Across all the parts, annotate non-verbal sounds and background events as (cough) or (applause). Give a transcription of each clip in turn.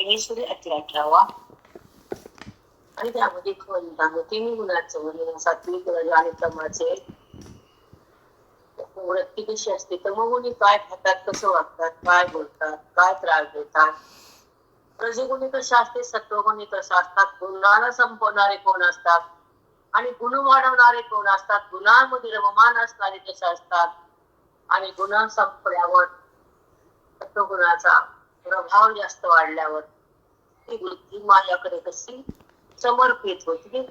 परमेश्वरी अति अठरावा आणि त्यामध्ये म्हणतात तिन्ही गुणाचं म्हणजे सात्विक रज आणि तमाचे वृत्ती कशी असते तमगुणी काय खातात कसं वागतात काय बोलतात काय त्रास देतात रजगुणी कशा असते सत्वगुणी कसं असतात गुणाला संपवणारे कोण असतात आणि गुण वाढवणारे कोण असतात गुणांमध्ये रममान असणारे कसे असतात आणि गुण संपल्यावर सत्वगुणाचा प्रभाव जास्त वाढल्यावर ती बुद्धी माझ्याकडे कशी समर्पित होती.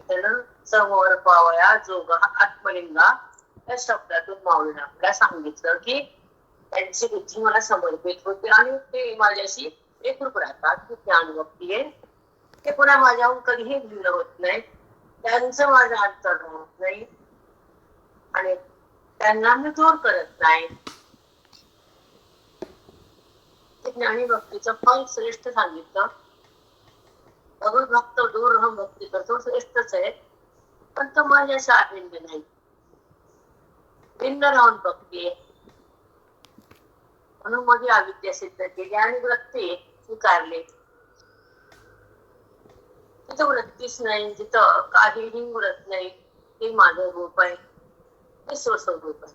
त्यानं समर्पावया जोगा आत्मलिंगा या शब्दातून माऊलीने आपल्याला सांगितलं की त्यांची बुद्धी मला समर्पित होते आणि ते माझ्याशी एकरूप राहतात. की ज्ञान भक्ती आहे. ते पुन्हा माझ्याहून कधीही भिन्न होत नाही त्यांचं माझं अंतर होत नाही. आणि त्यांना मी दूर करत नाही. ज्ञानी भक्तीचं फल श्रेष्ठ सांगितलं. भगवत भक्त दूर राहून भक्ती करतो श्रेष्ठच आहे. पण तो माझ्याशी अभिन्न नाही. भिन्न राहून भक्ती आहे. म्हणून मध्ये अविद्या सिद्ध केली आणि वृत्ती स्वीकारली. तिथं वृत्तीच नाही जिथं काहीही उरत नाही ते माझं रूप आहे. ते स्वस्वरूप आहे.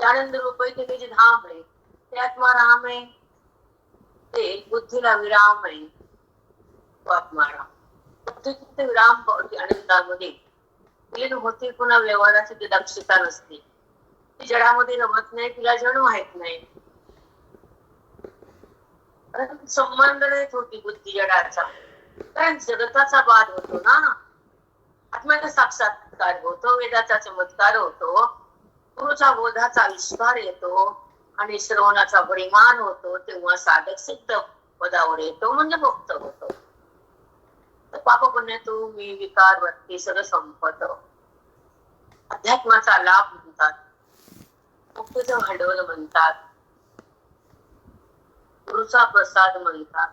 त्यानंतर रूप आहे ते त्याचे धाम आहे. ते आत्मा राम आहे. ते बुद्धीला विराम आहे तो आत्मा विराम पावते आनंदामध्ये. लीन होते पुन्हा व्यवहाराची ती दक्षता नसते. ती जडामध्ये रमत नाही तिला जण माहीत नाही. संबंध नाहीत होती बुद्धी जडाचा. कारण जगताचा बाद होतो ना. आत्म्याचा साक्षात्कार होतो वेदाचा चमत्कार होतो. गुरुचा बोधाचा विस्तार येतो. आणि श्रवणाचा परिमाण होतो तेव्हा साधक सिद्ध पदावर येतो म्हणजे मुक्त होतो. तर पाप पुण्यातून मी विकार वृत्ती सगळं संपत. अध्यात्माचा लाभ म्हणतात. मुक्तीचं भांडवल म्हणतात. गुरुचा प्रसाद म्हणतात.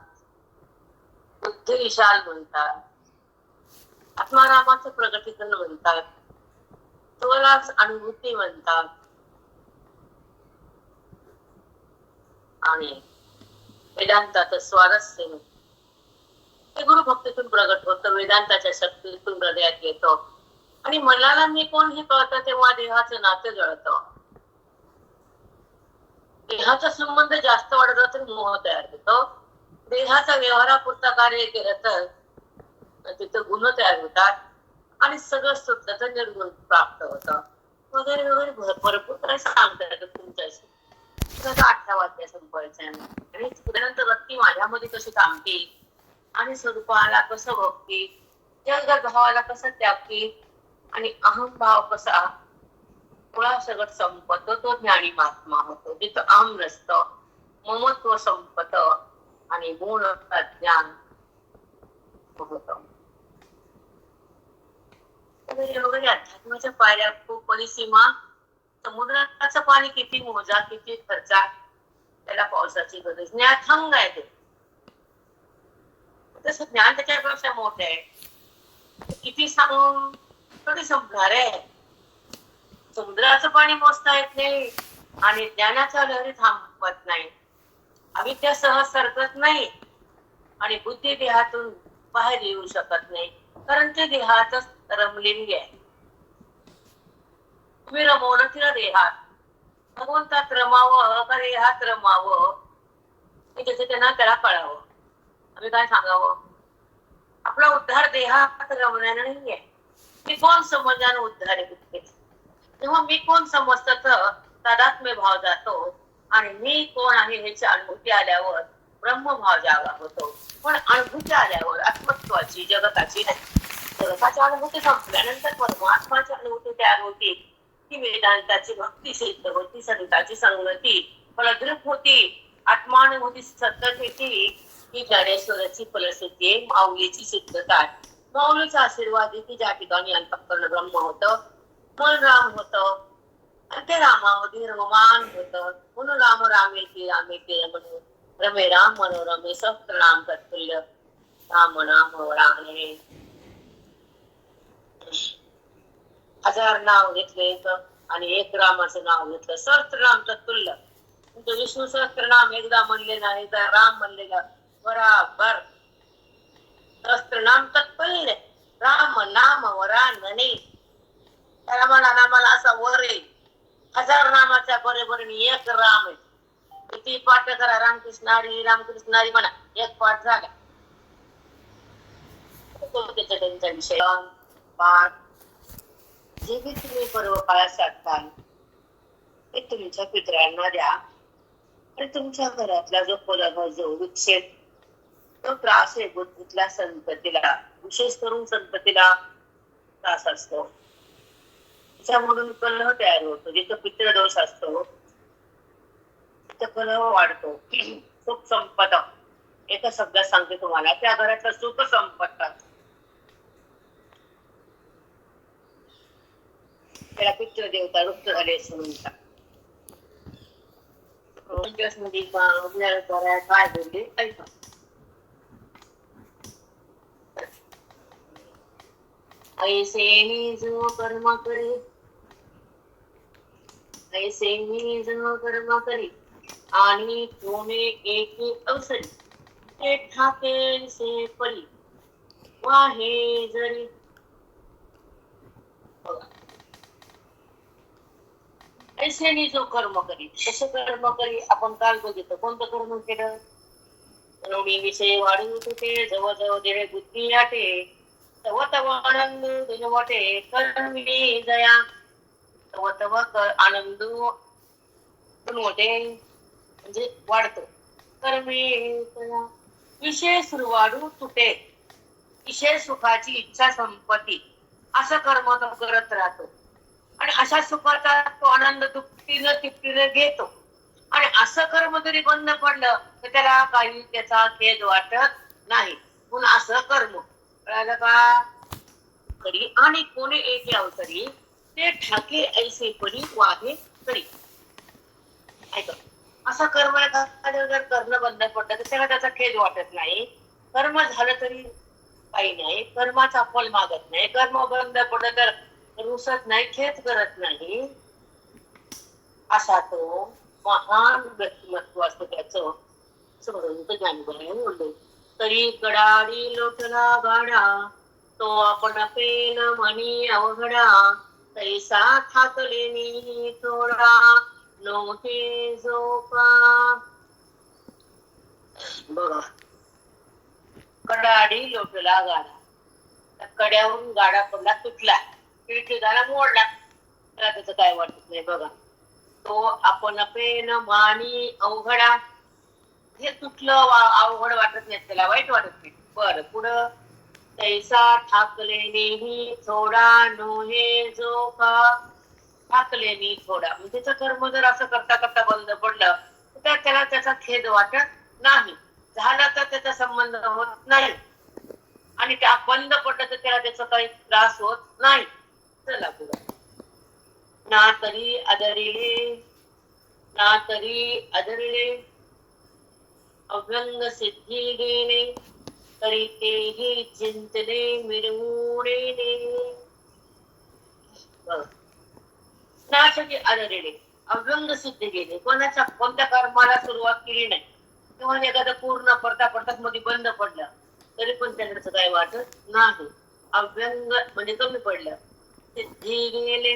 बुद्ध विशाल म्हणतात. आत्मारामाचं प्रगटीकरण म्हणतात. तोलाच अनुभूती म्हणतात. आणि वेदांतात स्वारस्य म्हणतात. हे गुरु भक्तीतून प्रगट होतं वेदांताच्या शक्तीतून हृदयात येतो. आणि मनाला मी कोण हे कळतं तेव्हा देहाचं नातं जळत. देहाचा संबंध जास्त वाढला तर मोह तयार होतो. देहाचा व्यवहारापुरता कार्य केलं तर तिथं गुण तयार होतात आणि सगळं सुटलं निर्गुण प्राप्त होतं. वगैरे वगैरे भरपूर काही सांगता येतं तुमच्याशी. आणि त्यानंतर माझ्यामध्ये कशी थांबते? आणि स्वरूपाला कसं बघते? जग भावाला कसं त्यागती? आणि अहंभाव कसा? मुळा सगळं संपत तो ज्ञानी महात्मा होतो. जिथं अहम नसतं. ममत्व संपत. आणि गुण ज्ञान होत वगैरे वगैरे अध्यात्माच्या पायऱ्या खूप परिसीमा समुद्राचं पाणी किती मोजा किती खर्चा त्याला पावसाची गरज ज्ञान थंग आहे ते. तसं ज्ञान त्याच्यापेक्षा मोठं आहे. किती सांगून कधी संपणार आहे. समुद्राचं पाणी मोजता येत नाही आणि ज्ञानाच्या लहरी थांबवत नाही. अविद्या सहज सरकत नाही आणि बुद्धी देहातून बाहेर येऊ शकत नाही. कारण ते देहातच रमलेली आहे. तुम्ही रमवलं तिला देहात भगवंतात रमावं का देहात रमावं हे त्याचं त्यांना त्याला कळावं आम्ही काय सांगावं आपला उद्धार देहात रमण्यानं नाहीये मी कोण समजान उद्धार आहे तेव्हा मी कोण समजत तदात्म्य तादात्म्य भाव जातो आणि मी कोण आहे ह्याची अनुभूती आल्यावर ब्रह्मभाव जागा होतो. पण अनुभूती आल्यावर आत्मत्वाची जगताची नाही. जगताच्या अनुभूती संपल्यानंतर परमात्माची अनुभूती तयार होती ती वेदांताची भक्ती सिद्ध होती संताची संगती फलद्रूप होती आत्मानुभूती सतत येते ही ज्ञानेश्वराची फलसिद्धी आहे, माऊलीची सिद्धता माऊलीचा आशीर्वाद येते ज्या ठिकाणी अंतःकरण ब्रह्म होत मन राम होत आणि ते रामामध्ये रममान होत. म्हणून राम रामे ते रामे ते म्हणून रमे राम मनोरमे सप्त राम तत्पुल्य. राम नाम रामे. हजार नाव घेतले आणि एक रामाचं नाव घेतलं. सहस्त्रनाम तत्तुल्य तुमचं विष्णू सहस्त्रनाम एकदा म्हणले नाही तर राम म्हणलेलं बराबर. सहस्त्र नाम तत्पहिले राम नाम वरा नने. मला नामाला असा वर आहे. हजार नामाच्या बरोबर एक राम आहे. किती पाठ करा रामकृष्णारी रामकृष्णारी म्हणा. एक पाठ झाला. त्यांचा विषय पाठ. जे बी तुम्ही पर्वकाळात साधताल ते तुमच्या पितरांना द्या. आणि तुमच्या घरातला जो कोलाबा जो विक्षेप तो त्रास आहे बुद्धीतल्या संपत्तीला. विशेष करून संपत्तीला त्रास असतो. त्याच्यामधून कलह तयार होतो. जिथं पितृदोष असतो तिथं कलह वाढतो. (clears throat) सुख संपदा. एका शब्दात सांगते तुम्हाला त्या घरातलं सुख संपत्ता त्याला पितृ देवता रुक्त झाले असं म्हणतात. काय बोलले? ऐका. ऐसे मी जो कर्म करे ऐसे मी जो कर्म करे आणि कोणे एकी अवसरी ते ठाके से परी वाहे जरी. बघा. ऐसेनी जो कर्म करी तसं कर्म करी आपण काल बघितलं. कोणतं कर्म केलं? रवणी विषय वाढू तुटे जवळ जवळ देणे बुद्धी आटे. तव तव आनंद दिनवटे कर्मी जया. तव तव आनंद दिनवटे. म्हणजे वाढतो. कर्मी जया. विषय सुरवाडू तुटे. विषय सुखाची इच्छा संपत्ती. असं कर्म तो करत राहतो. आणि अशा सुखाचा तो आनंद दुपटीनं तिपटीनं घेतो. आणि असं कर्म जरी बंद पडलं तर त्याला काही त्याचा खेद वाटत नाही. पण असं कर्म. कळालं का? करी आणि कोणी एक अवतरी हो ते ठाके ऐसे परी वाघे करी ऐक. असं कर्म जर करणं बंद पडलं तर त्याला त्याचा खेद वाटत नाही. कर्म झालं तरी काही नाही. कर्माचा फल मागत नाही. कर्म बंद पडलं तर रुसत नाही खेद करत नाही. असा तो महान व्यक्तिमत्व असतो त्याचं. समजून ज्ञानगुणाने बोललो. तरी कडाडी लोटला गाडा तो आपण पेन म्हणी अवघडा. तैसा थाकलेनी थोडा नोहे झोपा. बघा. कडाडी लोटला गाडा कड्यावरून गाडा पडला तुटला. खिडकी मोडला. त्याला त्याचं काय वाटत नाही बघा. तो आपण पेन माणी अवघडा हे तुटलं अवघड वाटत नाही त्याला वाईट वाटत नाही. बर पुढं तैसा ठाकलेनेही थोडा नोहे जो का ठाकलेनी थोडा. म्हणजे त्याचं कर्म जर असं करता करता बंद पडलं तर त्याला त्याचा खेद वाटत नाही. झाला तर त्याचा संबंध होत नाही. आणि त्या बंद पडलं तर त्याला त्याचा काही त्रास होत नाही. चला पुढं. ना तरी आदरिले ना तरी आदरिले अव्यंग सिद्धी गेले तरी तेही चिंतले मिरवणे ना. तरी आदरिले अव्यंग सिद्ध गेले कोणाच्या कोणत्या कर्माला सुरुवात केली नाही. किंवा एखादं पूर्ण पडता पडताच मध्ये बंद पडलं तरी पण त्याचं काय वाटत नाही. अभ्यंग म्हणजे कमी पडलं. गेले.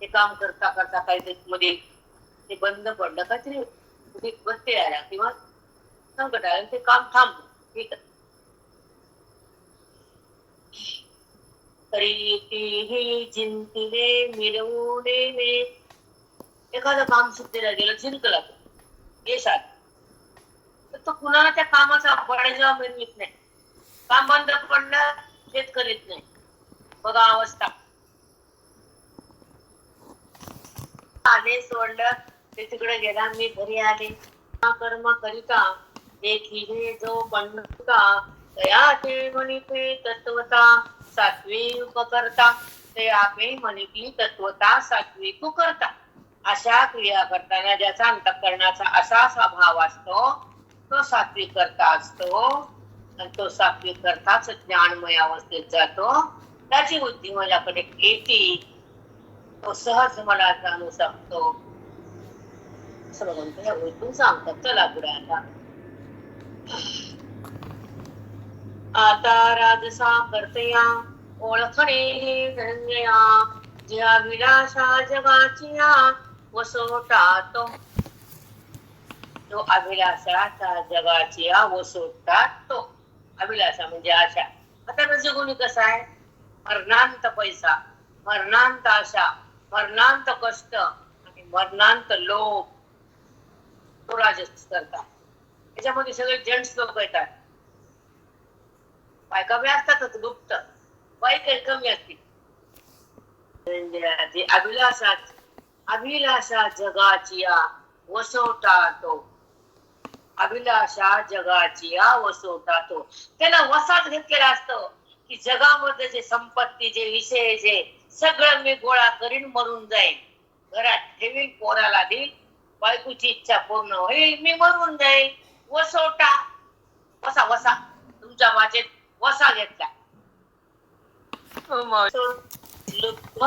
हे काम करता करता काही मध्ये ते बंद पडलं. काहीतरी कुठे आला किंवा संकट आलं. ते काम थांबलं. ठीक आहे. तरी तीही जिंकले मिरवणे एखादं काम सिद्धीला गेलं जिंकला. तो यशात तर तो कुणाला त्या कामाचा बळाजा मिळत नाही. काम बंद पडलं शेतकरीत नाही. बघा अवस्था. आले सोडलं ते तिकडे गेला मी घरी आले. कर्म करिता देखिले जो पंडुका तया ते म्हणिते तत्वता सात्वी उपकर्ता. ते आपे म्हणिती तत्वता सात्वी करता अशा क्रिया करताना ज्याचा अंतकरणाचा असा स्वभाव असतो तो सात्विक करता असतो. आणि तो सात्विक करताच ज्ञानमय अवस्थेत जातो. त्याची बुद्धी माझ्याकडे येते. तो सहज जाणू शकतो असं भगवंत या गोष्टी सांगतात. चला पुढे आता. राजसा करतया, ओळखणे हे धन्यया. ज्या विलासा जगाचिया, वसोटा तो. तो अभिलाषाचा जगाचिया, वसोटा तो. अभिलाषा म्हणजे आशा. आता रजगुणी कसा आहे? मरणांत पैसा, मरणांत आशा. मरणांत कष्ट आणि मरणांत लोभ तो करतात त्याच्यामध्ये सगळे जेंट्स लोक येतात. बायका बी असतातच गुप्त. बाई काही कमी असतील अभिलाषात अभिलाषा अभिलाषा जगाची वसवता तो. अभिलाषा जगाची वसवता तो. त्याला वसात घेतलेला असतो की जगामध्ये जे संपत्ती जे विषय जे सगळं मी गोळा करीन मरून जाईन. घरात ठेवीन पोराला देईल बायकोची इच्छा पूर्ण होईल मी मरून जाईल वसवटा. वसा वसा. तुमच्या वाचेत वसा घेतला. लुब्ध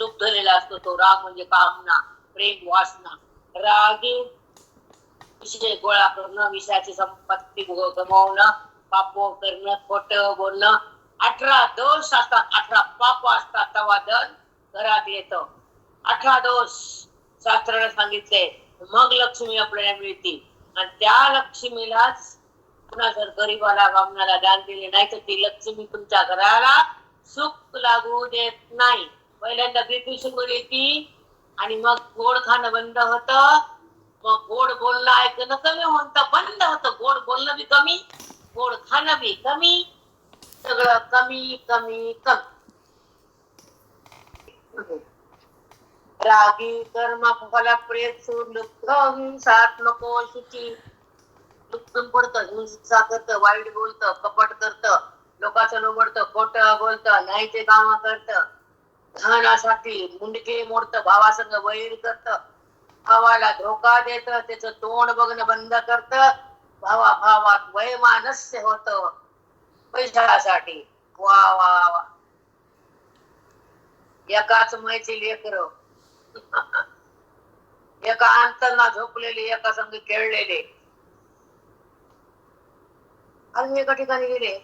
लुब्धलेला असतो तो. राग म्हणजे कामना प्रेम वासना. रागे विषय गोळा करणं विषयाची संपत्ती गमावणं पाप करणं खोट बोलणं अठरा दोष असतात अठरा पाप असतात तेव्हा धन घरात येत. अठरा दोष शास्त्राने सांगितले मग लक्ष्मी आपल्याला मिळते. आणि त्या लक्ष्मीलाच पुन्हा जर गरीबाला बामणाला दान दिले नाही तर ती लक्ष्मी तुमच्या घराला सुख लागू देत नाही. पहिल्यांदा बीपी शुगर येते आणि मग गोड खाणं बंद होत. मग गोड बोलणं ऐकणं कमी होत बंद होत. गोड बोलणं बी कमी गोड खाणं बी कमी. सगळं कमी कमी कमी. रागी कर्म फला प्रेत सूड हिंसात नको शुची दुःखून पडतं हिंसा करतं वाईट बोलतं कपट करतं लोकांचं लोबडतं खोट बोलतं नाही ते काम करतं. धनासाठी मुंडके मोडतं भावासंग वैर करतं. भावाला धोका देत त्याचं तोंड बघणं बंद करतं. भावा भावात वैमानस्य होतं. पैशासाठी. वा वा वा. एकाच माहिती लेकर. (laughs) एका अंतरना झोपलेले एका संग खेळलेले. अजून एका ठिकाणी गेले.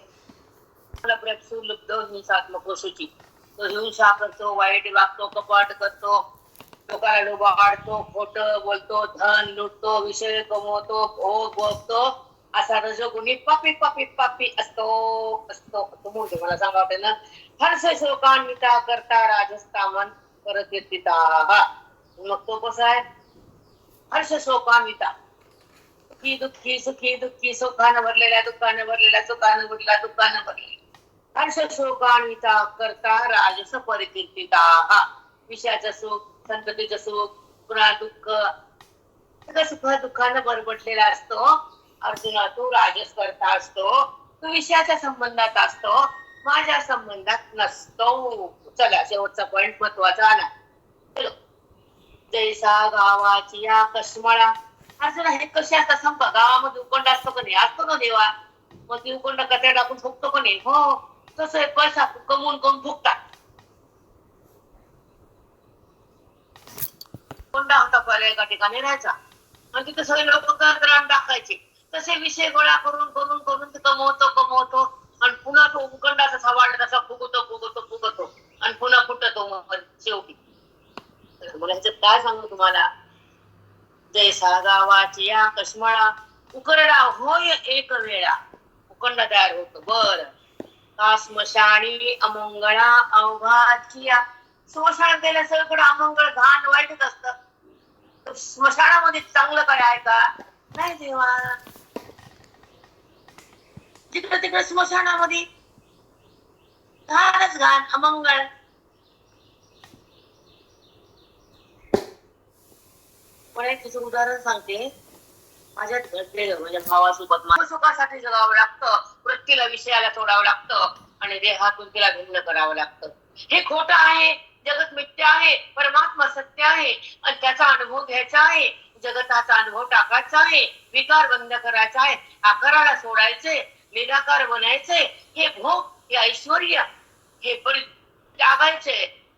हिंसात्मक वसूची तो हिंसा करतो वाईट वागतो कपाट करतो लोकांना वाढतो खोट बोलतो धन लुटतो विषय कमवतो भोग भोगतो. असा रजगुणी पापी पापी पापी असतो असतो. तो म्हणजे मला सांगा वाटेल ना. हर्ष शोकान्विता करता राजस्थान. परत येतिता मग तो कसा आहे? हर्ष शोकान्विता सुखी दुःखी सुखी दुःखी सुखानं भरलेल्या दुःखानं भरलेल्या सुखानं भरलेल्या दुःखानं भरलेल्या. हर्ष शोकान्विता करता राजस परिकीर्तिता. हा. विषयाचं सुख संततीचं सुख पुन्हा दुःख. सगळं सुख दुःखानं बरबटलेला असतो. अर्जुना तू राजस करता असतो तू विषयाच्या संबंधात असतो माझ्या संबंधात नसतो. चला शेवटचा पॉइंट महत्त्वाचा आला. जैसा गावाची या कसमळा. अर्जुना हे कसे असतात सांग गावामध्ये उकोंड असतो का नाही? असतो ना देवा. मग ती उकोंड कचरा टाकून फुकतो का नाही? हो. तसं हे पैसा कमवून कमवून फुकतात. कोंडा होता पहिले एका ठिकाणी राहायचा? आणि तिथे सगळे लोक कचरा टाकायचे. तसे विषय गोळा करून करून करून ते कमवतो कमवतो. आणि पुन्हा तो उकंडाचा सवाड तसा फुगतो फुगतो फुगतो आणि पुन्हा फुटतो मग शेवटी. मला ह्याच्यात काय सांगू तुम्हाला? जैसा गावाची या कश्मळा उकरडा होय एक वेळा. उकंड तयार होतो. बर. का स्मशानी अमंगळा अवघाची या स्मशान केल्या सगळीकडे अमंगळ घाण वाईटच असत. स्मशानामध्ये चांगलं काय आहे का? नाही देवा. जिकडे तिकडे स्मशानामध्ये. घाणच घाण अमंगळ. पण एक तिचं उदाहरण सांगते. माझ्यात घडलेलं माझ्या भावासोबत मला सुखासाठी जगावं लागतं. वृत्तीला विषयाला सोडावं लागतं. आणि देहातून तिला भिन्न करावं लागतं. हे खोटं आहे. जगत मिथ्य आहे. परमात्मा सत्य आहे. आणि त्याचा अनुभव घ्यायचा आहे. जगताचा अनुभव टाकायचा आहे. विकार बंद करायचा आहे. आकाराला सोडायचे. निराकार बनायचंय हे भोग हे ऐश्वर हे परि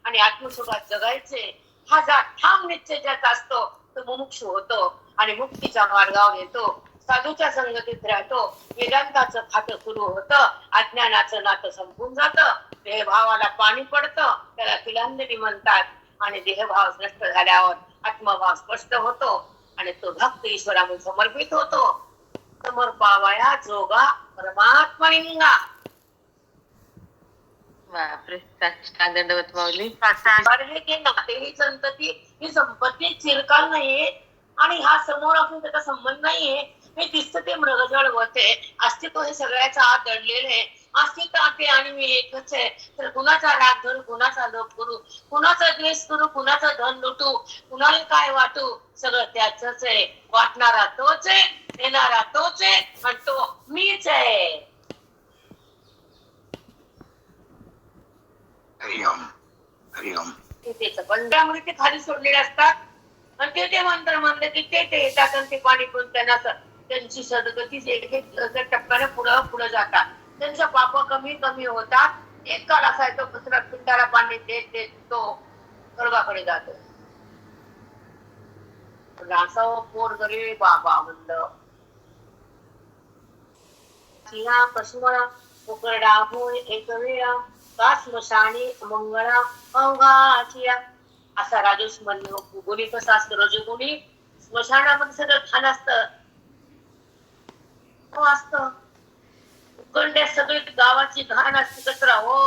आणि आत्मसुखात जगायचे. हा जा ठाम निश्चय ज्याचा असतो तो मुमुक्ष होतो आणि मुक्तीच्या मार्गावर येतो. साधूच्या संगतीत राहतो वेदांताचं खातं सुरू होतं अज्ञानाचं नातं संपून जातं. देहभावाला पाणी पडतं त्याला तिलांजली म्हणतात आणि देहभाव नष्ट झाल्यावर आत्मभाव स्पष्ट होतो आणि तो भक्त ईश्वरामध्ये समर्पित होतो. समर्पावया जोगा परमात्मलिंगा बापरे साष्टांग दंडवत माऊली. हे नाते ही संतती ही संपत्ती चिरकाल नाहीये आणि हा समोर असून त्याचा संबंध नाहीये. हे दिसतं ते मृगजळ होते. अस्तित्व हे सगळ्याचा आत दडलेलं आहे. अस्तित्व ते आणि मी एकच आहे तर कुणाचा राग धरू कुणाचा लोभ करू? कुणाचा द्वेष करू कुणाचं धन लुटू? कुणाला काय वाटू? सगळं त्याच आहे. वाटणारा तोच आहे देणारा तोच आहे आणि तो मीच आहे. बंडामुळे ते खाली सोडलेले असतात. आणि ते ते मंत्र म्हणले की ते ते येतात आणि ते पाणी पिऊन त्यांना त्यांची सदगती एक टप्प्याने पुढं पुढे जातात. त्यांच्या पाप कमी कमी होतात. एक काळ असा आहे दुसरा पिंडाला पाणी देत देत तो स्वर्गाकडे जातो. रासाव पोर गरे बाबा म्हणलं. सिंहा पशुमळा उकरडा होय एक वेळा का स्मशाणी मंगळा अवघाचिया. असा राजेश म्हणले हो, गुणी कसा असतं रजगुणी? स्मशानामध्ये सगळं छान असत. हो असतं. उकंड्यात सगळी गावाची घाण असते कचरा हो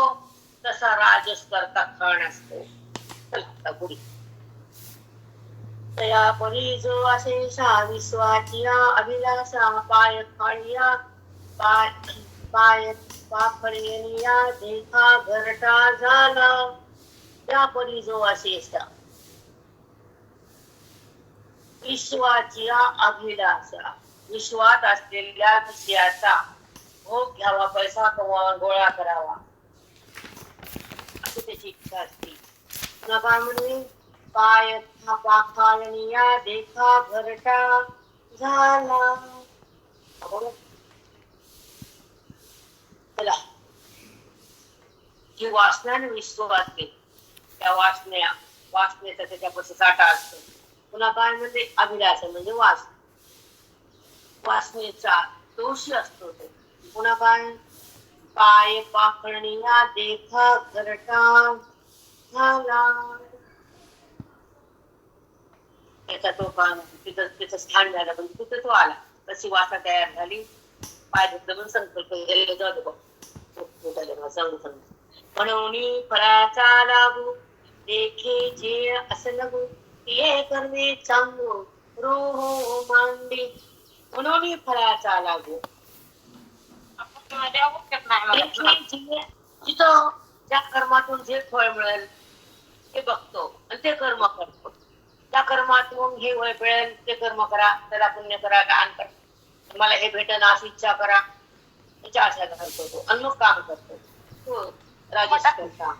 तसा राजस करता खाण असतो. तया परी जो असे विश्वाचिया अभिलाषा पाय खाणिया पाय पाय पापरिया देखा घरटा झाला. त्या परी जो असे विश्वाची अभिलाषा. विश्वात असलेल्या विषयाचा भोग घ्यावा पैसा कमवावा गोळा करावा. अशी त्याची इच्छा असते. नका म्हणे पाय पाखाळणीया देखा घरटा झाला. चला. जी वासना विश्व विश्वात त्या वासन्या वासनेचा त्याच्यापासून साठा असतो. पुन्हा काय म्हणजे अभिलाष म्हणजे वास वासनेचा दोषी असतो तो. पुन्हा पाय पाखडणीया देखा घरटा झाला. त्याचा तो तिथं त्याचं स्थान झालं पण तिथं तो आला. तशी वासा तयार झाली. पाय धुतलं म्हणून संकल्प केलेलं जाऊ दे बघ. सांगू. म्हणून फळाचा लागू देखे जे असं लागू ये करणे चांगू. रो मांडी. म्हणून फराचा लागू. ज्या कर्मातून जे फळ मिळेल ते बघतो आणि ते कर्म करतो. त्या कर्मातून हे वय मिळेल ते कर्म करा त्याला पुण्य करा दान करा. मला हे भेटन अशी इच्छा करा. त्याच्या आशा घालतो तो आणि मग काम करतो. तो राजेश करता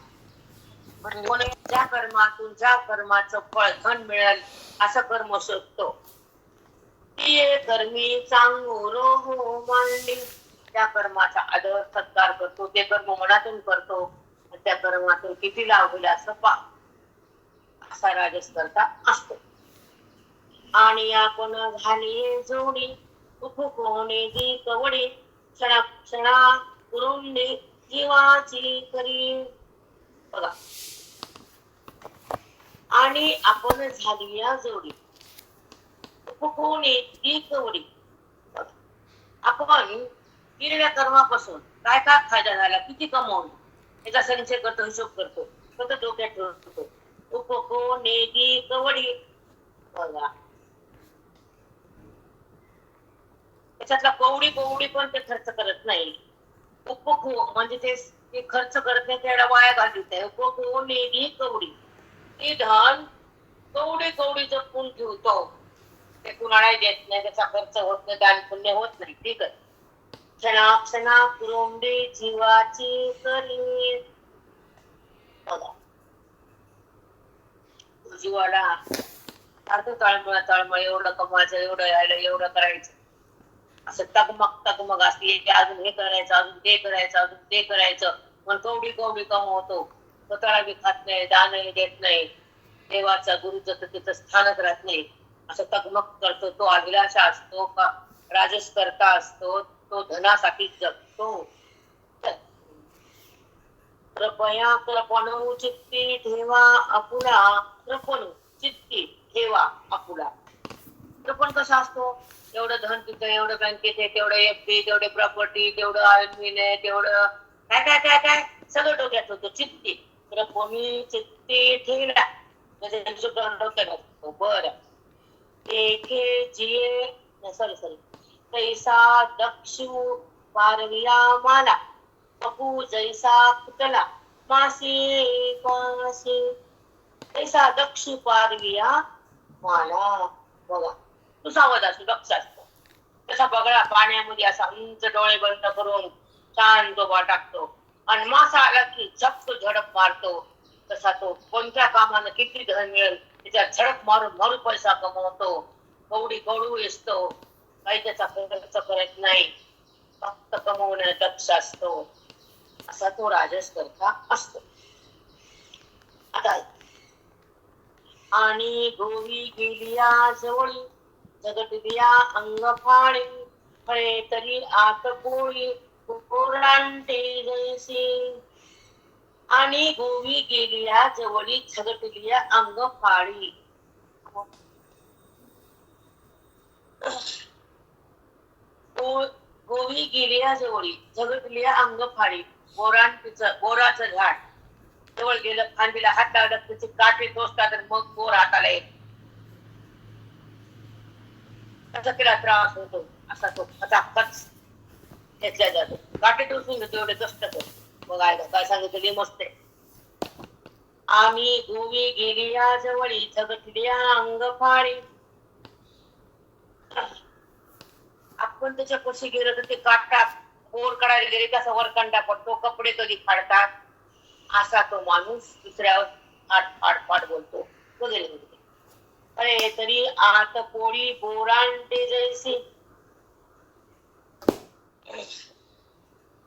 ज्या कर्मातून ज्या कर्माचं फळ धन मिळेल असं कर्म शोधतो. ते कर्मी चांगोरो हो मांडली. त्या कर्माचा आदर सत्कार करतो ते कर्म मनातून करतो त्या कर्मातून किती लाभ होईल असं पा असा राजस करता असतो. आणि आपण झाली जोडी उपकोणे जी कवडी क्षणा क्षणा कुरुंडे जीवाची करी. बघा. आणि आपण झाली या जोडी उपकोणे जी कवडी आपण केलेल्या कर्मापासून काय काय फायदा झाला? किती कमवून याचा संचय करतो हिशोब करतो. फक्त डोक्यात ठेवतो. उपको नेगी कवडी. बघा. त्याच्यातला कवडी कवडी पण ते खर्च करत नाही. उपको म्हणजे ते ते खर्च करत नाही त्याला वाया घालत आहे उपको नेगी कवडी. ते धन कवडी कवडी जपून ठेवतो. ते कुणालाही देत नाही त्याचा खर्च होत नाही दान पुण्य होत नाही. ठीक आहे. क्षणा कुरुंबे कुरुंडी जीवाची करी जीवाला अर्थ तळमळ तळमळ एवढं कमवायचं एवढं यायला एवढं करायचं. असं तगमग तगमग असली की अजून हे करायचं अजून ते करायचं अजून ते करायचं. पण कवडी कवडी कमवतो स्वतःला बी खात नाही दानही देत नाही. देवाचा गुरुचं तर तिथं स्थानच राहत नाही. असं तगमग करतो. तो अभिलाषा असतो का? राजस करता असतो. तो धनासाठी जगतो. कृपया कृपणू चित्ती ठेवा आपुला कृपणू चित्ती ठेवा आपुला कृपण कसा असतो? एवढं धन तिथं एवढं बँकेत आहे तेवढं एफ डी तेवढे प्रॉपर्टी तेवढं आयुर्विन आहे तेवढं काय काय काय काय? सगळं डोक्यात होतं. चित्ती. कृपणी चित्ती ठेवला म्हणजे डोक्यात असतो. बरं. एके जिये सॉरी सॉरी तैसा दक्षु पारविला माला बहू जैसा पुतला मासे पासे तैसा दक्षु पारविया माला बघा. तू सावध असतो दक्ष असतो तसा बगळा पाण्यामध्ये असा उंच डोळे बंद करून छान उभा टाकतो. आणि मासा आला की झपक झडप मारतो. तसा तो कोणत्या कामानं किती धन मिळेल त्याच्यात झडप मारून मारून पैसा कमवतो. कवडी कवडू असतो काही त्याचा खर्च करत नाही. फक्त कमवण्यात दक्ष असतो. असा तो राजस असतो. आता आणि गोवी गेलिया जवळी जगटलिया अंग फाळी फळे तरी आत कोळी ओरडांटे जैसे. आणि गोवी गेलिया जवळी झगटलिया अंग फाळी गोवी गेलिया जवळी झगटलिया अंग फाळी बोरांचं बोराचं झाड. जवळ गेलं फांदीला हात लावला त्याचे काटे टोचतात मग बोर हाताला येत. त्याचा तिला त्रास होतो. असा तो खचाखच घेतला जातो. काटे टोचून घेतो एवढे कष्ट तो मग आहे काय सांगितलं मस्त आहे. आम्ही गोवी गेलिया जवळी झगटल्या अंग फाळी आपण त्याच्या कशी गेलं तर ते काढतात. बोर काढायला गेले त्याचा वरकंडा पडतो. कपडे कधी फाडतात? असा तो माणूस दुसऱ्यावर फाट फाट फाट बोलतो. वगैरे वगैरे अरे तरी आत पोळी बोरांडे जैसी.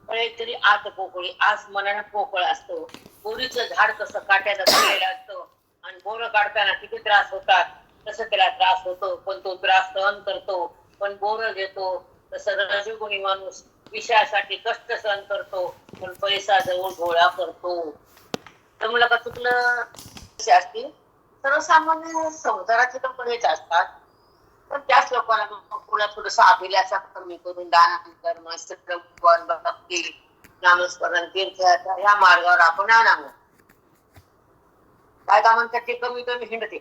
अरे तरी आत पोकळी. आज मनाला पोकळ असतो. बोरीचं झाड कसं काट्याचं झालेलं असतं. आणि बोर काढताना किती त्रास होतात. तसं त्याला त्रास होतो पण तो त्रास सहन करतो. पण बोर घेतो. तसं रजगुणी माणूस विषयासाठी कष्ट सहन करतो पण पैसा जवळ गोळा करतो. तर मला का चुकलं? असे असतील. सर्वसामान्य संसाराचे लोक हेच असतात. पण त्याच लोकांना मग पुन्हा थोडस अभिलाषा कमी करून दान कर्म श्रम भक्ती नामस्मरण तीर्थयात्रा या मार्गावर आपण आणावं काय का म्हणतात ते कमी कमी हिंडते.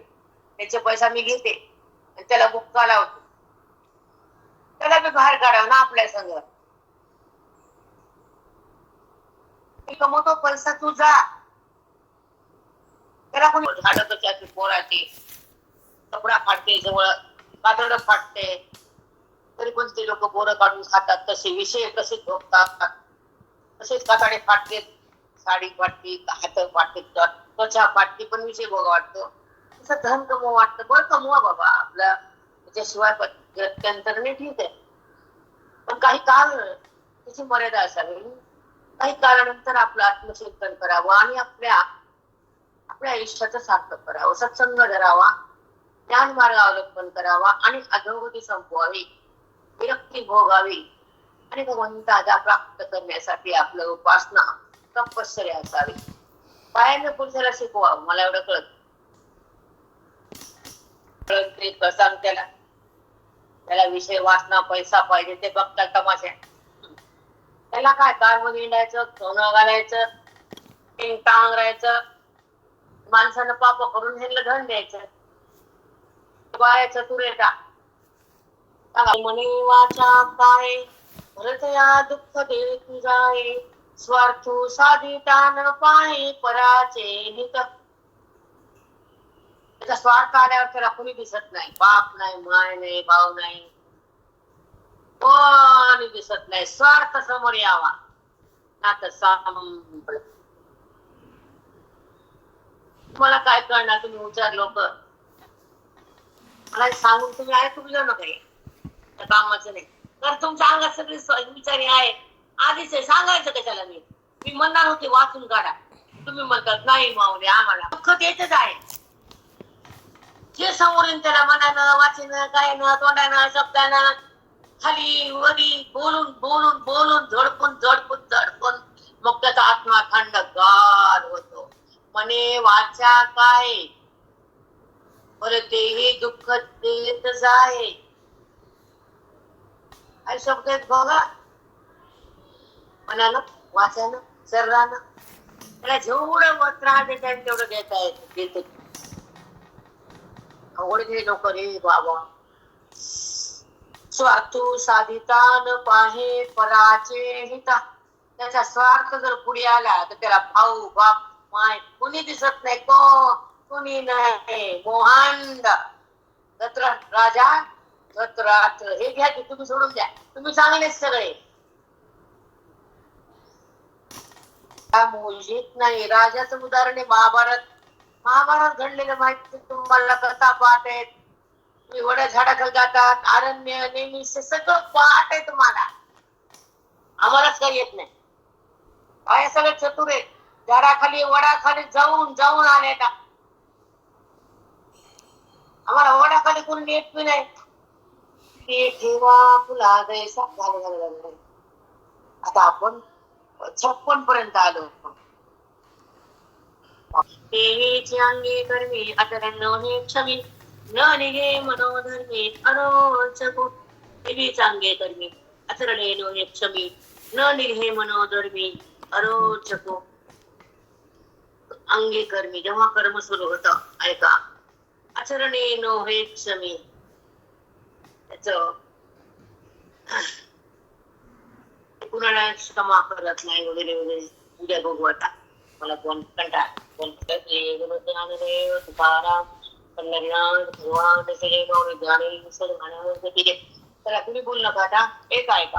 त्याचे पैसा मी घेते आणि त्याला बुक्का लावतो. त्याला मी बाहेर काढावं ना आपल्या संग. कमवतो पैसा तू जा. त्याला कोणी झाडत त्याची पोराची. कपडा फाटते जवळ कातड फाटते. तरी पण ते लोक बोरं काढून खातात. तसे विषय कसे झोपतात तसेच कातडे फाटते साडी फाटते हात फाटते त्वचा फाटते पण विषय बघा वाटतो. तसं धन कमवा वाटतं. बरं कमवा बाबा आपल्या त्याच्याशिवाय गत्यंतरने ठीक आहे पण काही काळ त्याची मर्यादा असावी काही काळानंतर आपलं आत्मचिंतन करावं आणि आपल्या आपल्या आयुष्याचं सार्थक करावं सत्संग धरावा ज्ञान मार्ग अवलंबन करावा आणि अधोगती संपवावी विरक्ती भोगावी आणि भगवंताला प्राप्त करण्यासाठी आपलं उपासना कंपल्सरी असावी पायानं पुरुषाला शिकवा मला एवढं कळत कळत ते सांग त्याला त्याला विषय वाचना पैसा पाहिजे ते बघता तमाशा. त्याला काय कारमध्ये हिंडायचं सोनं घालायचं टिंग टांग राहायचं माणसानं पाप करून ह्यांना धन द्यायचं. बायाचं तुरेटा म्हणे वाचा काय हृदया दुःख दे तुझाय स्वार्थू साधिता न पाय पराचे हित त्याचा स्वार्थ आल्यावर त्याला कोणी दिसत नाही. बाप नाही माय नाही भाव नाही. कोणी दिसत नाही. स्वार्थ समोर यावा. नातं संपलं. तुम्हाला काय करणार तुम्ही विचार लोक. मला सांगून तुम्ही ऐकलं ना काही. कामाचं नाही. तर तुमच्या अंगात सगळे विचारी आहे. आधीच आहे सांगायचं कशाला मी? मी म्हणणार होते वाचून काढा. तुम्ही म्हणतात नाही माऊली आम्हाला दुःख येतच आहे. जे समोर येईल त्याला मनानं वाचीनं गायनं तोंडानं शब्दानं खाली वरी बोलून बोलून बोलून झडपून झडपून झडपून मग त्याचा आत्मा थंडगार होतो. म्हणे वाचा काय? बरं तेही दुःख देत जाय. काय शब्द आहेत बघा. मनानं वाचानं शरीरानं त्याला जेवढं व त्रास देता येईल तेवढं देता येत देत. अवघड घे लोक रे बाबा. स्वार्थू साधिता न पाहे पराचे हिता. त्याचा स्वार्थ जर पुढे आला तर त्याला भाऊ बाप माय कोणी दिसत नाही को? कोणी नाही? मोहांड दत्र राजा दत्रात हे घ्या की तुम्ही सोडून द्या. तुम्ही चांगलेच सगळे. त्या मोहित नाही राजाचं उदाहरण आहे महाभारत. महाभारत घडलेलं माहिती तुम्हाला कथा पाठ आहेत तुम्ही वड झाडाखाली जातात. अरण्य नेहमी सगळं पाठ आहे तुम्हाला. आम्हालाच काही येत नाही. काय सगळे चतुर आहेत झाडाखाली वडाखाली जाऊन जाऊन आले का आम्हाला वडाखाली कोणी येत बी नाही. ते ठेवा फुला झालं झालं. आता आपण छप्पन पर्यंत आलो. देवीची अंगे कर्मी अतरण्य हे क्षमी न निघे मनोधर्मी अरोचको देवीच अंगे कर्मी अतरणे हे क्षमी न निघे मनोधर्मी अरोचको अंगे कर्मी जेव्हा कर्म सुरू होत ऐका आचरणे नो हे क्षमी त्याच कुणाला क्षमा करत नाही वगैरे वगैरे उद्या बघू आता मला कोण कंटाळ तुकाराम पंढरीनाथ भगवान श्री गौरी ज्ञानी सद्गुणानंद बोल नका आता एक ऐका